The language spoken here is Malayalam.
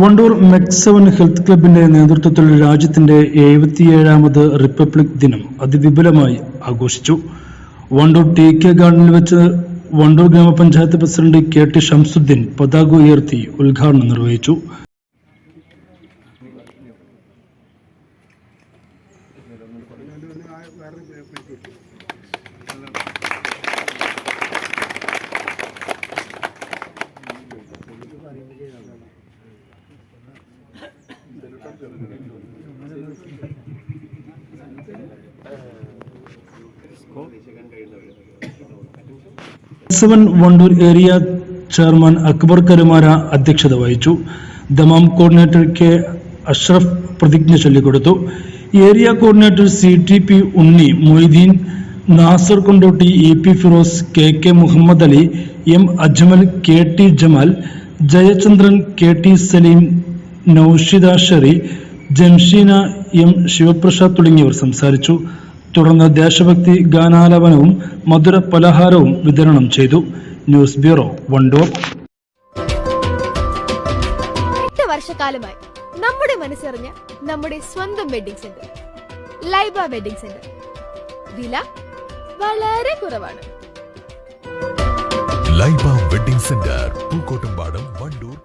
Wandoor mec seven health ക്ലബിന്റെ നേതൃത്വത്തിൽ രാജ്യത്തിന്റെ എഴുപത്തിയേഴാമത് റിപ്പബ്ലിക് ദിനം അതിവിപുലമായി ആഘോഷിച്ചു. വണ്ടൂർ ടി കെ ഗാർഡനിൽ വെച്ച് വണ്ടൂർ ഗ്രാമപഞ്ചായത്ത് പ്രസിഡന്റ് കെ ടി ഷംസുദ്ദീൻ പതാക ഉയർത്തി ഉദ്ഘാടനം നിർവഹിച്ചു. Seven Wandoor area chairman Akbar Karumara അധ്യക്ഷത വഹിച്ചു. ദമാം കോർഡിനേറ്റർ കെ അഷ്റഫ് പ്രതിജ്ഞ ചൊല്ലിക്കൊടുത്തു. Area coordinator C T P Unni Moideen Nasar Kondotty E P Firoz K K Muhammad Ali M Ajmal K T Jamal Jayachandran K T Saleem Naushida Sheri Jamsheena M Sivaprasad തുടങ്ങിയവർ സംസാരിച്ചു. തുടർന്ന് ദേശഭക്തി ഗാനാലാപനവും മധുര പലഹാരവും വിതരണം ചെയ്തു. News bureau Wandoor. എട്ട് വർഷക്കാലമായി നമ്മുടെ മനസ്സറിഞ്ഞ നമ്മുടെ സ്വന്തം wedding centre Laiba wedding centre വില വളരെ കുറവാണ്. Laiba wedding centre Pookkottumpadam Wandoor